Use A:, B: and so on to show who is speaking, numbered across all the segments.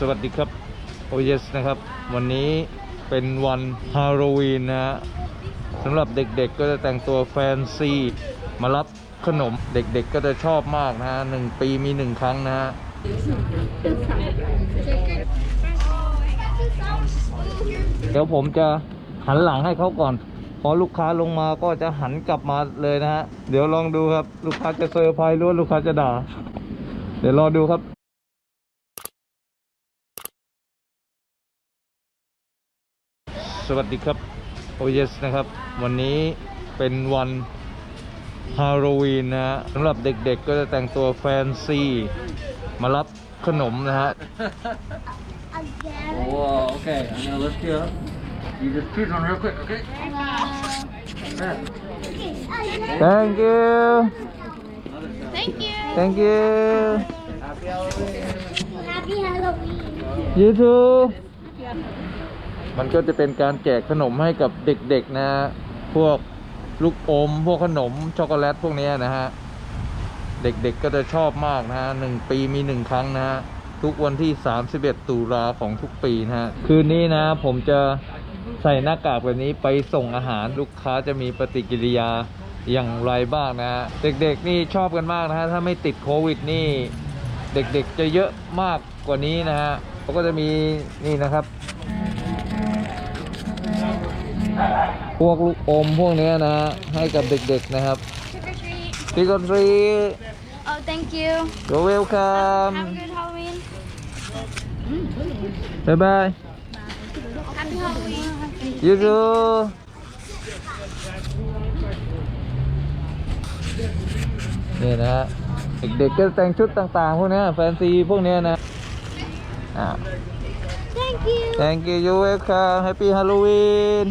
A: สวัสดีครับโอเยสนะครับ วันนี้เป็นวันฮาโลวีนนะฮะสำหรับเด็กๆก็จะแต่งตัวแฟนซี มารับขนมเด็กๆก็จะชอบมากนะฮะหนึ่งปีมีหนึ่งครั้งนะฮะเดี๋ยวผมจะหันหลังให้เขาก่อน พอลูกค้าลงมาก็จะหันกลับมาเลยนะฮะ เดี๋ยวลองดูครับ ลูกค้าจะเซอร์ไพรส์หรือว่าลูกค้าจะด่า เดี๋ยวรอดูครับ สวัสดีครับโอเยสนะครับ วันนี้เป็นวันฮาโลวีนนะฮะสำหรับเด็กๆก็จะแต่งตัวแฟนซี มารับขนมนะฮะ
B: Whoa, okay, I'm gonna lift you up. You just choose one real quick, okay? There.
A: thank you
B: Other side.
C: Thank you.
A: thank you
B: Happy Halloween.
C: Happy Halloween.
A: you too มันก็จะเป็นการแจกขนมให้กับเด็กๆนะพวกลูกอม พวกขนมช็อกโกแลตพวกนี้นะฮะ เด็กๆก็จะชอบมากนะฮะหนึ่งปีมีหนึ่งครั้งนะฮะ ทุกวันที่ 31 ตุลาของทุกปีนะฮะ คืนนี้นะผมจะใส่หน้ากากแบบนี้ไปส่งอาหารลูกค้าจะมีปฏิกิริยาอย่างไรบ้างนะฮะ เด็กๆนี่ชอบกันมากนะฮะ ถ้าไม่ติดโควิดนี่ เด็กๆจะเยอะมากกว่านี้นะฮะเขาก็จะมีนี่นะครับ พวกลูกอมพวกเนี้ยนะฮะให้กับเด็กๆนะครับ
C: Trick or treat.
A: ทิกอนทรี
C: Oh, thank you.
A: โยเวลคัม
C: Have a good Halloween.
A: บ๊ายบาย
C: Happy Halloween.
A: ยูทูนี่นะฮะเด็กๆก็แต่งชุดต่างๆ พวกเนี้ยแฟนซีพวกเนี้ยนะอ่า
C: Thank you.
A: thank you you welcome happy Halloween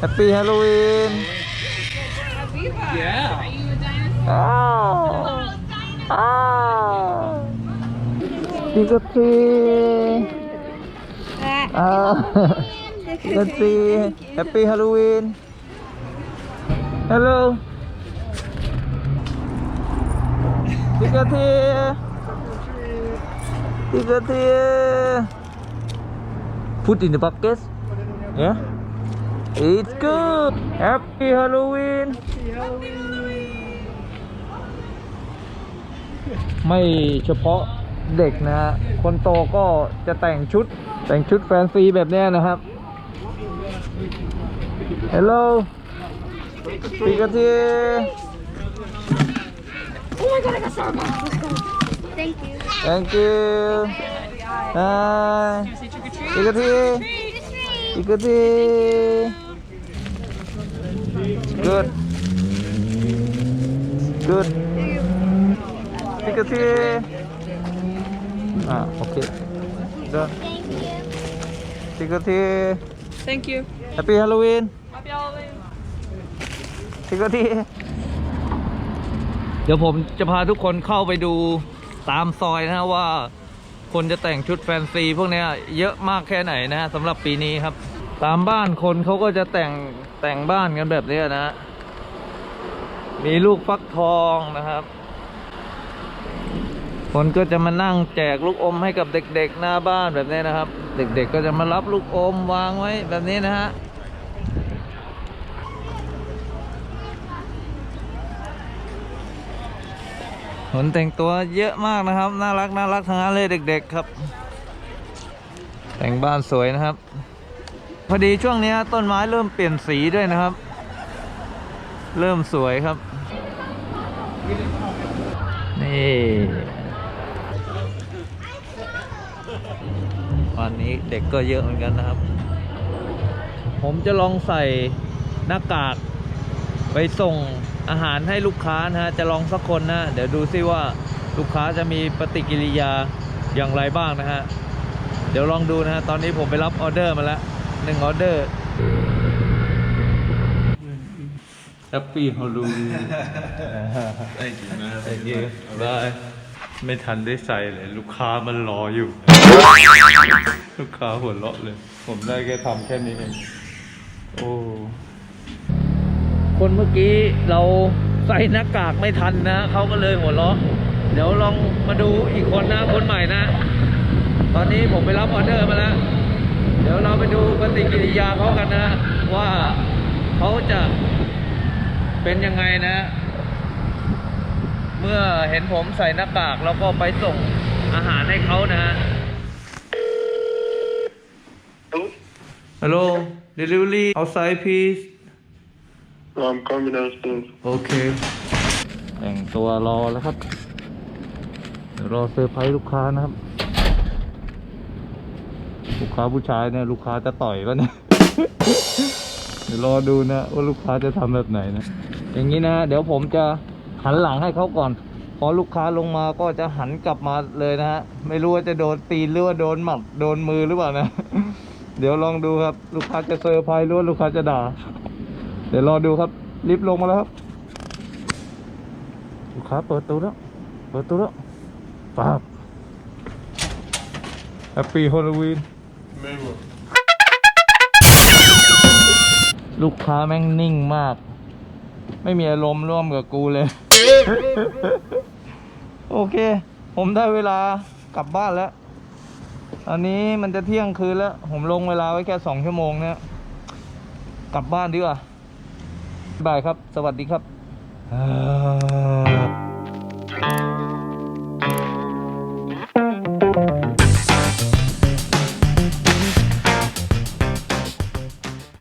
A: happy Halloween
B: Yeah.
A: Oh. Oh. Trick or treat. Ah. Trick or treat. Happy Halloween. Hello. Trick or treat. Trick or treat. Put in the bucket. Yeah. It's good. Happy Halloween. ไม่เฉพาะเด็กนะฮะ คนโตก็จะแต่งชุด แต่งชุดแฟนซีแบบเนี้ยนะครับ Hello ปิกาที
C: Thank you.
A: Thank you Hi ปิกา ทีปิกาที Good Good ปิกาทีอ่าโอเค Done
C: Thank you.
A: ปิกาที
D: Thank you.
A: Happy Halloween
D: Happy Halloween.
A: สิกทีเดี๋ยวผมจะพาทุกคนเข้าไปดูตามซอยนะฮะว่าคนจะแต่งชุดแฟนซีพวกเนี้ยเยอะมากแค่ไหนนะฮะสำหรับปีนี้ครับ ตามบ้านคนเขาก็จะแต่งแต่งบ้านกันแบบนี้นะฮะมีลูกฟักทองนะครับ คนก็จะมานั่งแจกลูกอมให้กับเด็กๆหน้าบ้านแบบนี้นะครับ เด็กๆก็จะมารับลูกอมวางไว้แบบนี้นะฮะคนแต่งตัวเยอะมากนะครับ น่ารักน่ารักทั้งนั้นเลยเด็ก ๆ ครับ แต่งบ้านสวยนะครับ พอดีช่วงนี้ต้นไม้เริ่มเปลี่ยนสีด้วยนะครับ เริ่มสวยครับ นี่วันนี้เด็กก็เยอะเหมือนกันนะครับ ผมจะลองใส่หน้ากากไปส่งอาหารให้ลูกค้านะฮะ จะลองสักคนนะ เดี๋ยวดูซิว่าลูกค้าจะมีปฏิกิริยาอย่างไรบ้างนะฮะ เดี๋ยวลองดูนะฮะ ตอนนี้ผมไปรับออเดอร์มาแล้ว หนึ่งออเดอร์ Happy Halloween
E: Thank you, man.
A: Thank you Bye ไม่ทันได้ใส่เลย ลูกค้ามันรออยู่ ลูกค้าหัวเราะเลย ผมได้แค่ทำแค่นี้เองโอ้คนเมื่อกี้เราใส่หน้ากากไม่ทันนะเขาก็เลยหัวเราะเดี๋ยวลองมาดูอีกคนนะคนใหม่นะ ตอนนี้ผมไปรับออเดอร์มาแล้ว เดี๋ยวเราไปดูปฏิกิริยาเขากันนะ ว่าเขาจะเป็นยังไงนะ เมื่อเห็นผมใส่หน้ากากแล้วก็ไปส่งอาหารให้เขานะฮะฮัลโหล delivery outside please
E: I'm coming downstairs.
A: โอเคแต่งตัวรอแล้วครับ เดี๋ยวรอเซอร์ไพรส์ลูกค้านะครับ ลูกค้าผู้ชายเนี่ยลูกค้าจะต่อยป่ะเนี่ยเดี๋ยวรอดูนะว่าลูกค้าจะทำแบบไหนนะ อย่างนี้นะ เดี๋ยวผมจะหันหลังให้เขาก่อน พอลูกค้าลงมาก็จะหันกลับมาเลยนะฮะ ไม่รู้ว่าจะโดนตีหรือว่าโดนหมัดโดนมือหรือเปล่านะ เดี๋ยวลองดูครับ ลูกค้าจะเซอร์ไพรส์หรือว่าลูกค้าจะด่า เดี๋ยวรอดูครับลิฟต์ลงมาแล้วครับ ลูกค้าเปิดตู้แล้ว เปิดตู้แล้วป๊าบแฮปปี้ฮอลลวีน ลูกค้าแม่งนิ่งมาก ไม่มีอารมณ์ร่วมกับกูเลย โอเค ผมได้เวลากลับบ้านแล้วอันนี้มันจะเที่ยงคืนแล้ว ผมลงเวลาไว้แค่สองชั่วโมงเนี่ยกลับบ้านดีกว่าบายครับ สวัสดีครับ